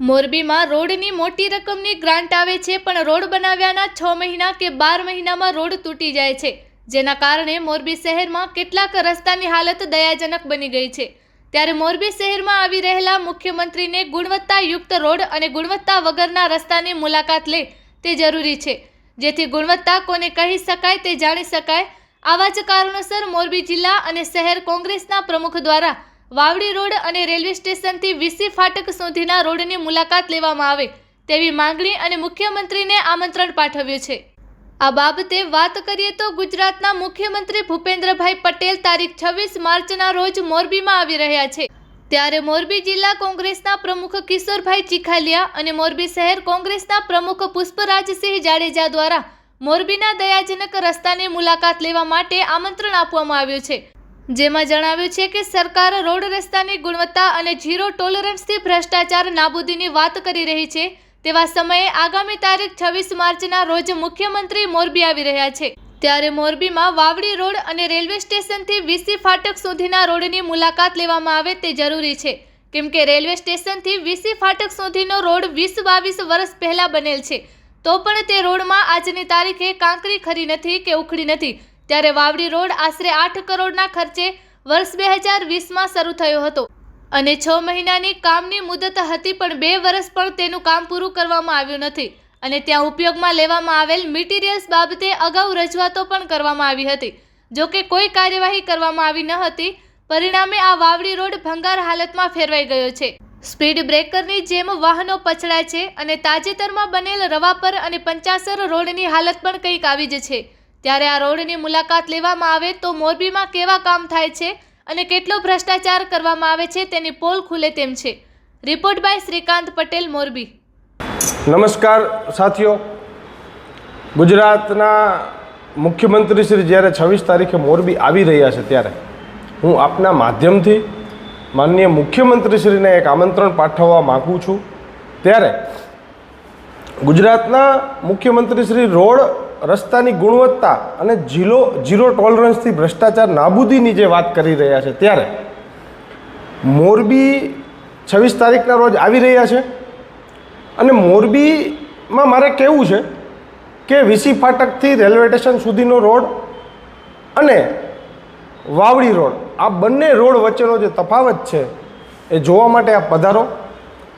મોરબીમાં રોડની મોટી રકમની ગ્રાન્ટ આવે છે, પણ રોડ બનાવ્યાના છ મહિના કે બાર મહિનામાં રોડ તૂટી જાય છે. જેના કારણે મોરબી શહેરમાં કેટલાક રસ્તાની હાલત દયાજનક બની ગઈ છે. ત્યારે મોરબી શહેરમાં આવી રહેલા મુખ્યમંત્રીને ગુણવત્તાયુક્ત રોડ અને ગુણવત્તા વગરના રસ્તાની મુલાકાત લે તે જરૂરી છે. જેથી ગુણવત્તા કોને કહી શકાય તે જાણી શકાય. આવા જ કારણોસર મોરબી જિલ્લા અને શહેર કોંગ્રેસના પ્રમુખ દ્વારા વાવડી રોડ અને રેલવે સ્ટેશનથી વીસી ફાટક સુધીના રોડની મુલાકાત લેવામાં આવે તેવી માંગણી અને મુખ્યમંત્રીને આમંત્રણ પાઠવ્યું છે. આ બાબતે વાત કરીએ તો ગુજરાતના મુખ્યમંત્રી ભૂપેન્દ્રભાઈ પટેલ તારીખ છવ્વીસ માર્ચના રોજ મોરબીમાં આવી રહ્યા છે. ત્યારે મોરબી જિલ્લા કોંગ્રેસના પ્રમુખ કિશોરભાઈ ચીખાલિયા અને મોરબી શહેર કોંગ્રેસના પ્રમુખ પુષ્પરાજસિંહ જાડેજા દ્વારા મોરબીના દયાજનક રસ્તાની મુલાકાત લેવા માટે આમંત્રણ આપવામાં આવ્યું છે. જેમાં જણાવ્યું છે કે સરકાર રોડ રસ્તાની ગુણવત્તા અને ઝીરો ટોલરન્સથી ભ્રષ્ટાચાર નાબૂદીની વાત કરી રહી છે. તેવા સમયે આગામી તારીખ છવ્વીસ માર્ચના રોજ મુખ્યમંત્રી મોરબી આવી રહ્યા છે. ત્યારે મોરબીમાં વાવડી રોડ અને રેલવે સ્ટેશનથી વીસી ફાટક સુધીના રોડની મુલાકાત લેવામાં આવે તે જરૂરી છે. કેમ કે રેલવે સ્ટેશનથી વીસી ફાટક સુધીનો રોડ વીસ બાવીસ વર્ષ પહેલાં બનેલ છે. તો પણ તે રોડમાં આજની તારીખે કાંકરી ખરી નથી કે ઉખડી નથી. ત્યારે વાવડી રોડ આશરે આઠ કરોડના ખર્ચે વર્ષ બે હજાર વીસમાં શરૂ થયો હતો. અને છ મહિનાની કામની મુદત હતી પણ બે વર્ષ પણ તેનું કામ પૂરું કરવામાં આવ્યું નથી. અને ત્યાં ઉપયોગમાં લેવામાં આવેલ મિટીરિયલ્સ બાબતે અગાઉ રજૂઆતો પણ કરવામાં આવી હતી. જો કે કોઈ કાર્યવાહી કરવામાં આવી ન હતી. પરિણામે આ વાવડી રોડ ભંગાર હાલતમાં ફેરવાઈ ગયો છે. સ્પીડ બ્રેકરની જેમ વાહનો પછડાય છે અને તાજેતરમાં બનેલ રવાપર અને પંચાસર રોડની હાલત પણ કંઈક આવી જ છે. ત્યારે આ રોડની મુલાકાત લેવામાં આવે તો મોરબીમાં કેવા કામ થાય છે અને કેટલો ભ્રષ્ટાચાર કરવામાં આવે છે તેની પોલ ખુલે તેમ છે. Report by Shrikant Patel, Morbi. નમસ્કાર સાથીઓ. ગુજરાતના મુખ્યમંત્રી શ્રી જ્યારે છવ્વીસ તારીખે મોરબી આવી રહ્યા છે ત્યારે હું આપના માધ્યમથી માનનીય મુખ્યમંત્રીશ્રીને એક આમંત્રણ પાઠવવા માગું છું. ત્યારે ગુજરાતના મુખ્યમંત્રી શ્રી રોડ રસ્તાની ગુણવત્તા અને જીરો ઝીરો ટોલરન્સથી ભ્રષ્ટાચાર નાબૂદીની જે વાત કરી રહ્યા છે ત્યારે મોરબી છવ્વીસ તારીખના રોજ આવી રહ્યા છે. અને મોરબીમાં મારે કહેવું છે કે વીસી ફાટકથી રેલવે સ્ટેશન સુધીનો રોડ અને વાવડી રોડ, આ બંને રોડ વચ્ચેનો જે તફાવત છે એ જોવા માટે આ પધારો.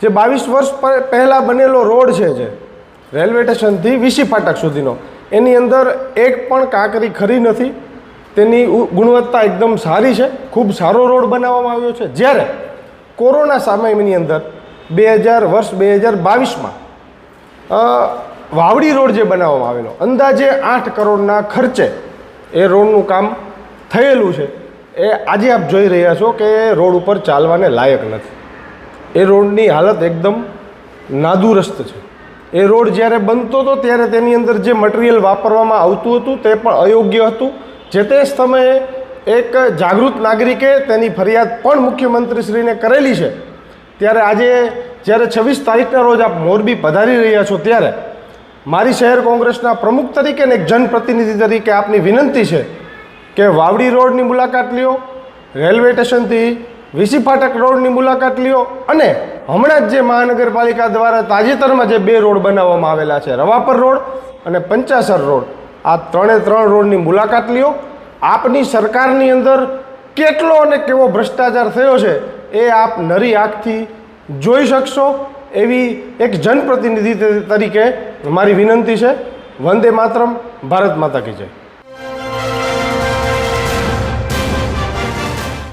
જે બાવીસ વર્ષ પહેલાં બનેલો રોડ છે જે રેલવે સ્ટેશનથી વીસી ફાટક સુધીનો એની અંદર એક પણ કાંકરી ખરી નથી. તેની ગુણવત્તા એકદમ સારી છે. ખૂબ સારો રોડ બનાવવામાં આવ્યો છે. જ્યારે કોરોના સમયની અંદર બે હજાર વર્ષ બે હજાર બાવીસમાં વાવડી રોડ જે બનાવવામાં આવેલો, અંદાજે આઠ કરોડના ખર્ચે એ રોડનું કામ થયેલું છે. એ આજે આપ જોઈ રહ્યા છો કે રોડ ઉપર ચાલવાને લાયક નથી. એ રોડની હાલત એકદમ નાદુરસ્ત છે. એ રોડ જ્યારે બનતો હતો, ત્યારે તેની અંદર જે મટીરિયલ વાપરવામાં આવતું હતું, તે પણ અયોગ્ય હતું. જે તે સમયે એક જાગૃત નાગરિકે તેની ફરિયાદ પણ મુખ્યમંત્રીશ્રીને કરેલી છે. ત્યારે આજે જ્યારે છવ્વીસ તારીખના રોજ આપ મોરબી પધારી રહ્યા છો ત્યારે મારી શહેર કોંગ્રેસના પ્રમુખ તરીકે અને એક જનપ્રતિનિધિ તરીકે આપની વિનંતી છે કે વાવડી રોડની મુલાકાત લ્યો, રેલવે સ્ટેશનથી વીસી ફાટક રોડની મુલાકાત લ્યો અને હમણાં જ જે મહાનગરપાલિકા દ્વારા તાજેતરમાં જે બે રોડ બનાવવામાં આવેલા છે, રવાપર રોડ અને પંચાસર રોડ, આ ત્રણે ત્રણ રોડની મુલાકાત લ્યો. આપની સરકારની અંદર કેટલો અને કેવો ભ્રષ્ટાચાર થયો છે, એ આપ નરી આંખથી જોઈ શકશો. એવી એક જનપ્રતિનિધિ તરીકે મારી વિનંતી છે. વંદે માતરમ, ભારત માતા કી જય.